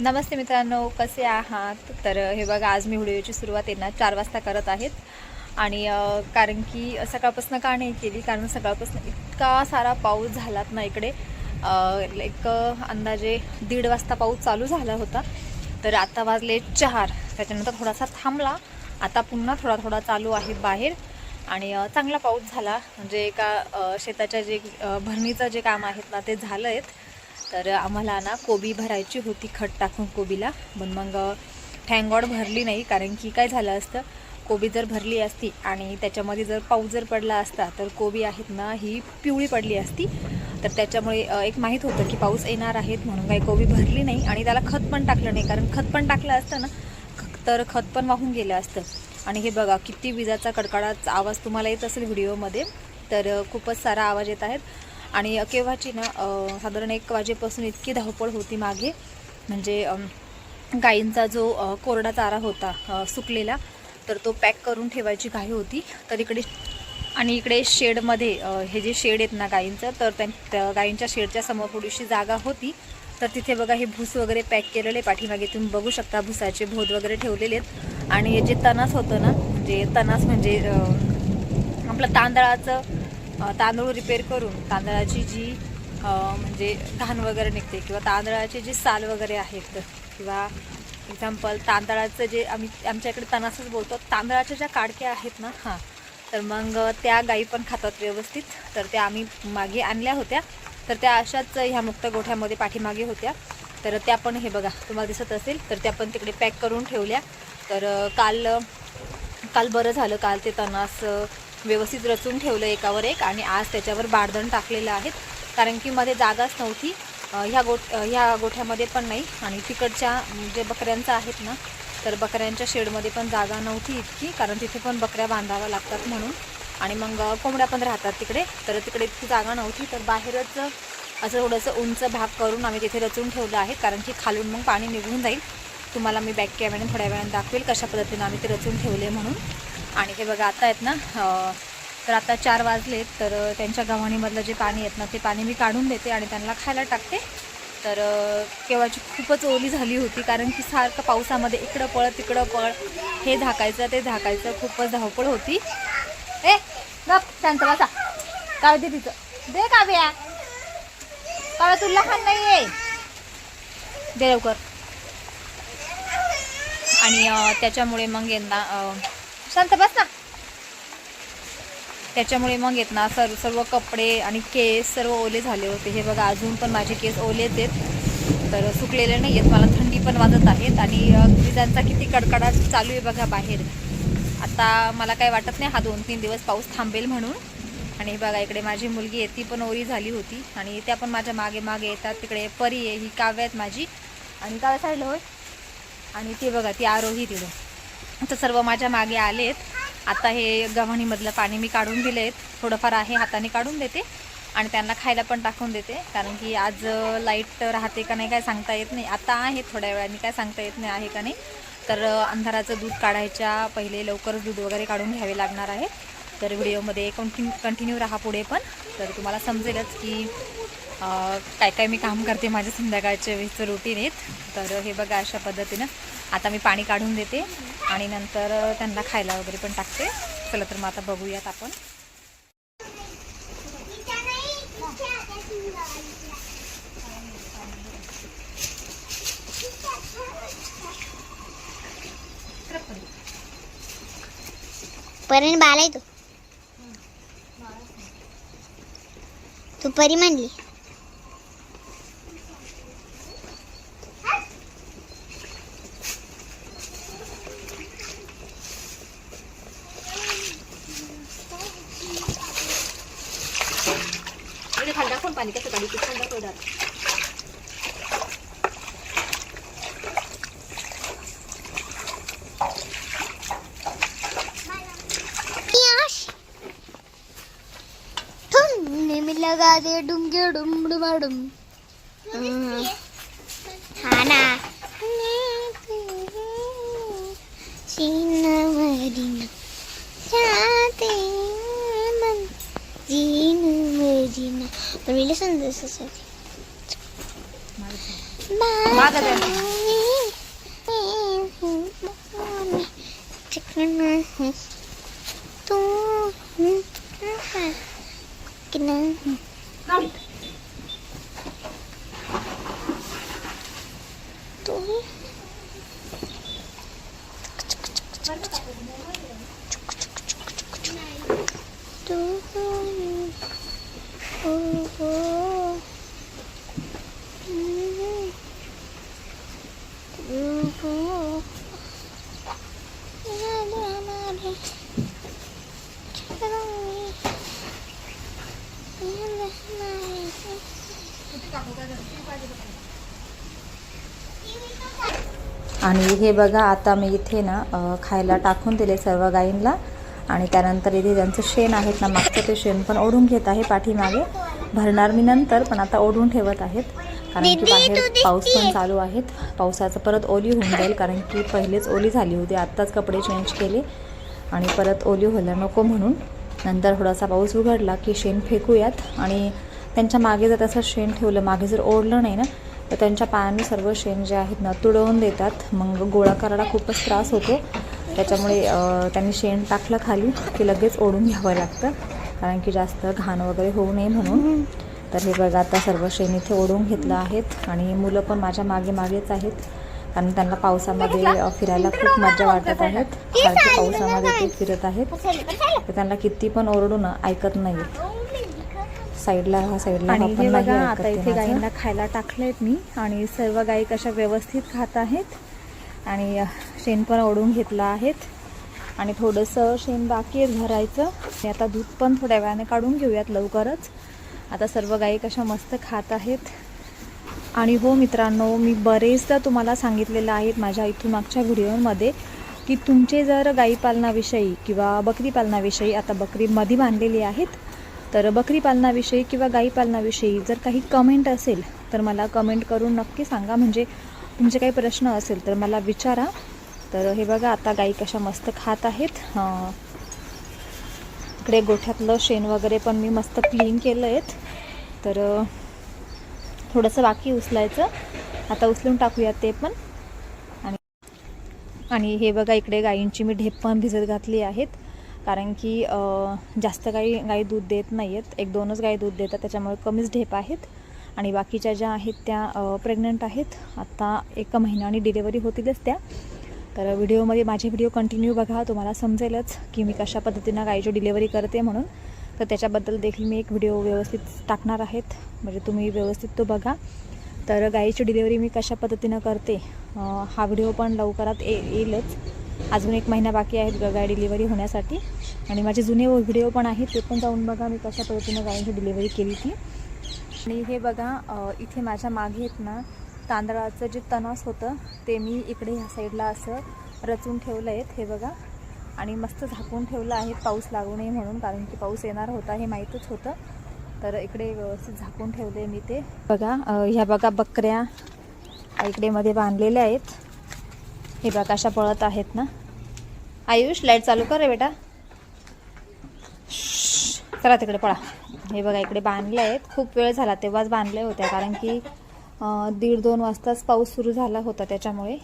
नमस्ते मित्रांनो कसे आहात? तर हे बघा आज मी व्हिडिओची सुरुवात येणार चार वाजता करत आहेत. आणि कारण की सकाळपासून का नाही केली? कारण सकाळपासून इतका सारा पाऊस झालात ना इकडे. एक अंदाजे दीड वाजता पाऊस चालू झाला होता. तर आता वाजले चार. त्याच्यानंतर थोडासा थांबला. आता पुन्हा थोडा थोडा चालू आहे बाहेर. आणि चांगला पाऊस झाला. म्हणजे एका शेताच्या जे भरणीचं जे काम आहेत ना ते झालं आहेत तर आम्हाला ना कोबी भरायची होती खत टाकून कोबीला. पण मग थँगॉड भरली नाही कारण की काय झालं असतं कोबी जर भरली असती आणि त्याच्यामध्ये जर पाऊस जर पडला असता तर कोबी आहेत ना ही पिवळी पडली असती. तर त्याच्यामुळे एक माहीत होतं की पाऊस येणार आहेत म्हणून काही कोबी भरली नाही आणि त्याला खत पण टाकलं नाही कारण खत पण टाकलं असतं ना ख- तर खत पण वाहून गेलं असतं. आणि हे बघा किती विजाचा कडकडाचा आवाज तुम्हाला येत असेल व्हिडिओमध्ये तर खूपच सारा आवाज येत आहेत. आणि केव्हाची ना साधारण एक वाजेपासून इतकी धावपळ होती मागे. म्हणजे गायींचा गाईंचा जो कोरडा चारा होता सुकलेला तर तो पॅक करून ठेवायची घाई होती. तर इकडे आणि इकडे शेडमध्ये हे जे शेड आहेत ना गाईंचं तर त्या गायींच्या गाईंच्या शेडच्या समोर थोडीशी जागा होती. तर तिथे बघा हे भूस वगैरे पॅक केलेले पाठीमागे तुम्ही बघू शकता भुसाचे भोद वगैरे ठेवलेले आहेत. आणि हे जे तणास होतं ना म्हणजे तणास म्हणजे आपलं तांदळाचं तांदूळ रिपेअर करून तांदळाची जी म्हणजे घाण वगैरे निघते किंवा तांदळाचे जे साल वगैरे आहेत किंवा एक्झाम्पल तांदळाचं जे आम्ही आमच्या इकडे तणासच बोलतो तांदळाच्या ज्या काडक्या आहेत ना हां तर मग त्या गाई पण खातात व्यवस्थित. तर त्या आम्ही मागे आणल्या होत्या. तर त्या अशाच ह्या मुक्त गोठ्यामध्ये पाठीमागे होत्या. तर त्या पण हे बघा तुम्हाला दिसत असेल तर त्या पण तिकडे पॅक करून ठेवल्या. तर काल काल बरं झालं काल ते तणास व्यवस्थित रचून ठेवलं एकावर एक आणि आज त्याच्यावर बारदण टाकलेलं आहेत. कारण की मध्ये जागाच नव्हती. ह्या गोठ ह्या गोठ्यामध्ये पण नाही. आणि तिकडच्या जे बकऱ्यांचं आहेत ना तर बकऱ्यांच्या शेडमध्ये पण जागा नव्हती इतकी. कारण तिथे पण बकऱ्या बांधाव्या लागतात म्हणून. आणि मग कोंबड्या पण राहतात तिकडे. तर तिकडे इतकी जागा नव्हती. तर बाहेरच असं थोडंसं उंच भाग करून आम्ही तिथे रचून ठेवलं आहे. कारण की खालून मग पाणी निघून जाईल. तुम्हाला मी बॅक कॅमेऱ्याने थोड्या वेळाने दाखवेल कशा पद्धतीनं आम्ही ते रचून ठेवले म्हणून. आणि हे बघा आता आहेत ना तर आता चार वाजलेत तर त्यांच्या गव्हाणीमधलं जे पाणी आहेत ना ते पाणी मी काढून देते आणि त्यांना खायला टाकते. तर केव्हाची खूपच ओली झाली होती कारण की सारखं पावसामध्ये इकडं पळ तिकडं पळ हे झाकायचं ते झाकायचं खूपच धावपळ होती. ए गप शांत बसा. काय दे तिचं. दे काव्या. काव्या तुला लहान नाही आहे दे लवकर. आणि त्याच्यामुळे मग यांना शांत बस ना. त्याच्यामुळे मग येत ना सर्व सर्व कपडे आणि केस सर्व ओले झाले होते. हे बघा अजून पण माझे केस ओलेच आहेत. तर सुकलेले नाही आहेत. मला थंडी पण वाजत आहेत आणि विजांचा किती कडकडाट चालू आहे बघा बाहेर. आता मला काही वाटत नाही हा दोन तीन दिवस पाऊस थांबेल म्हणून. आणि बघा इकडे माझी मुलगी आहे ती पण ओरी झाली होती. आणि त्या पण माझ्या मागे मागे येतात. तिकडे परी आहे ही काव्य आहेत माझी. आणि काव्या साईडला होय. आणि ती बघा ती आरोही तिथं. तर सर्व माझ्या मागे आलेत. आता हे गव्हाणीमधलं पाणी मी काढून दिले आहेत थोडंफार आहे हाताने काढून देते. आणि त्यांना खायला पण टाकून देते. कारण की आज लाइट राहते का नाही काय सांगता येत नाही. आता आहे थोड्या वेळाने. काय सांगता येत नाही आहे का नाही. तर अंधाराचं दूध काढायच्या पहिले लवकरच दूध वगैरे काढून घ्यावे लागणार आहे. तर व्हिडिओमध्ये कंटिन्यू कंटिन्यू राहा पुढे पण. तर तुम्हाला समजेलच की काय काय मी काम करते माझ्या संध्याकाळच्या वेळेचं रुटीन आहेत तर हे बघा अशा पद्धतीनं. आता मी पाणी काढून देते आणि नंतर त्यांना खायला वगैरे पण टाकते. चला तर मग आता बघूयात आपण. परीने बालाय तू. तू परी म्हणली. खाली दाखवून पाणी कसं काढू खाली दाखव Yash ठुमने we listen to this song. Madhavan. Madhavan. आणि हे बघा आता मी इथे ना खायला टाकून दिले सर्व गायींना आणि त्यानंतर इथे त्यांचं शेण आहेत ना मागचं ते शेण पण ओढून घेत आहे पाठीमागे. भरणार मी नंतर पण आता ओढून ठेवत आहेत. कारण की बाहेर पाऊस पण. चालू आहेत. पावसाचं परत ओली होऊन जाईल कारण की पहिलेच ओली झाली होती. आत्ताच कपडे चेंज केले. आणि परत ओली व्हायला नको म्हणून. नंतर थोडासा पाऊस उघडला की शेण फेकूयात. आणि त्यांच्या मागे जर तसं शेण ठेवलं मागे जर ओढलं नाही ना तर त्यांच्या पायाने सर्व शेण जे आहेत ना तुडवून देतात. मग गोळा करायला खूपच त्रास होतो. त्याच्यामुळे त्यांनी शेण टाकलं खाली की लगेच ओढून घ्यावं लागतं. कारण की जास्त घाण वगैरे होऊ नये म्हणून. तर हे बघा आता सर्व शेण इथे ओढून घेतलं आहेत. आणि मुलं पण माझ्या मागे मागेच आहेत. कारण त्यांना पावसामध्ये फिरायला खूप मजा वाटत आहेत. कारण की पावसामध्ये ते फिरत आहेत. तर त्यांना किती पण ओरडून ऐकत नाहीत साईडला हा साईडला आणि हा बघा आता इथे. गायींना खायला टाकलेत मी आणि सर्व गायी कशा व्यवस्थित खात आहेत. आणि शेण पण ओढून घेतलं आहेत. आणि थोडंसं शेण बाकी आहे भरायचं आणि आता दूध पण थोड्या वेळाने काढून घेऊयात लवकरच. आता सर्व गायी कशा मस्त खात आहेत. आणि हो मित्रांनो मी बरेचदा तुम्हाला सांगितलेलं आहे माझ्या इथून मागच्या व्हिडिओमध्ये की तुमचे जर गाई पालनाविषयी किंवा बकरी पालनाविषयी आता बकरी मध्ये बांधलेली आहेत तर बकरी पालनाविषयी किंवा गाई पालनाविषयी जर काही कमेंट असेल तर मला कमेंट करून नक्की सांगा. म्हणजे तुमचे काही प्रश्न असेल तर मला विचारा. तर हे बघा आता गाई कशा मस्त खात आहेत. इकडे गोठ्यातलं शेण वगैरे पण मी मस्त क्लीन केलं आहेत तर थोडंसं बाकी उचलायचं. आता उचलून टाकूयात ते पण. आणि आणि हे बघा इकडे गायींची मी ढेप पण भिजत घातली आहेत. कारण की जास्त गाई गाई दूध देत नाही आहेत एक दोनच गाई दूध देतात. त्याच्यामुळे कमीच ढेप आहेत. आणि बाकीच्या ज्या आहेत त्या प्रेग्नंट आहेत. आत्ता एका महिन्याने डिलेवरी होतीलच त्या. तर व्हिडिओमध्ये माझे व्हिडिओ कंटिन्यू बघा. तुम्हाला समजेलच की मी कशा पद्धतीनं गाईची डिलेवरी करते म्हणून. तर त्याच्याबद्दल देखील मी एक व्हिडिओ व्यवस्थित टाकणार आहेत. म्हणजे तुम्ही व्यवस्थित तो बघा. तर गाईची डिलेवरी मी कशा पद्धतीनं करते हा व्हिडिओ पण लवकरात ये येईलच. अजून एक महिना बाकी आहेत ग- गाय डिलिव्हरी होण्यासाठी. आणि माझे जुने व्हिडिओ पण आहेत ते पण जाऊन बघा मी कशा पद्धतीनं गायीची डिलिव्हरी केली ती. आणि हे बघा इथे माझ्या मागे आहेत ना तांदळाचं जे तणस होतं ते मी इकडे ह्या साईडला असं रचून ठेवलं आहेत हे बघा. आणि मस्त झाकून ठेवलं आहे पाऊस लागू नये म्हणून कारण की पाऊस येणार होता हे माहीतच होतं. तर इकडे व्यवस्थित झाकून ठेवले मी ते. बघा ह्या बघा बकऱ्या इकडे मध्ये बांधलेल्या आहेत. हे बघा अशा पळत आहेत ना. आयुष लाइट चालू कर रे बेटा. चला तिकडे पळा. हे बघा इकडे बांधले आहेत. खूप वेळ झाला तेव्हाच बांधले होत्या कारण की दीड दोन वाजताच पाऊस सुरू झाला होता त्याच्यामुळे.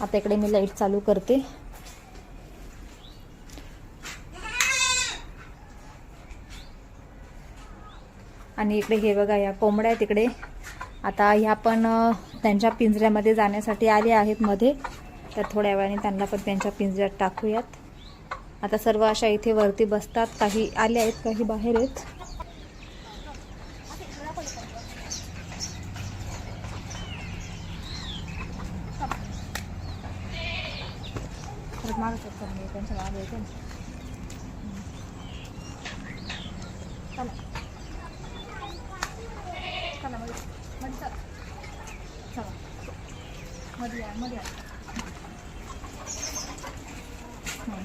आता इकडे मी लाइट चालू करते. आणि इकडे हे बघा या कोंबड्या आहेत तिकडे. आता ह्या पण त्यांच्या पिंजऱ्यामध्ये जाण्यासाठी आल्या आहेत मध्ये. तर थोड्या वेळाने त्यांना पण त्यांच्या पिंजऱ्यात टाकूयात. आता सर्व अशा इथे वरती बसतात. काही आल्या आहेत काही बाहेर आहेत. त्यांच्या मागं येते ना. चला. चला, मध्ये. मध्ये चला. चला. मध्ये या, मध्ये या. हं.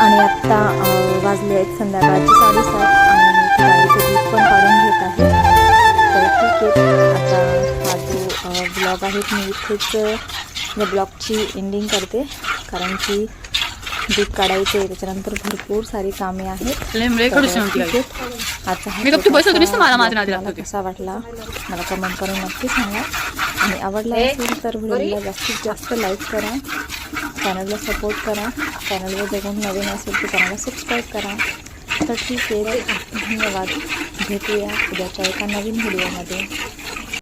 आणि आत्ता वाजले आहेत संध्याकाळचे साडेसात आणि दूध पण काढून घेत आहे. तर ठीक आहे आता हा जो ब्लॉग आहेत मी इथेच या ब्लॉगची एंडिंग करते. कारण की दूध काढायचे आहे त्याच्यानंतर भरपूर सारी कामे आहेत. आहे. होती. कसा वाटला मला कमेंट करून नक्की सांगा. आणि आवडला असेल तर व्हिडिओला जास्तीत जास्त लाईक करा. चॅनलला सपोर्ट करा. चॅनलवर बघून नवीन असेल तर चॅनलला सबस्क्राईब करा. तर ठीक आहे धन्यवाद. भेटूया उद्याच्या एका नवीन व्हिडिओमध्ये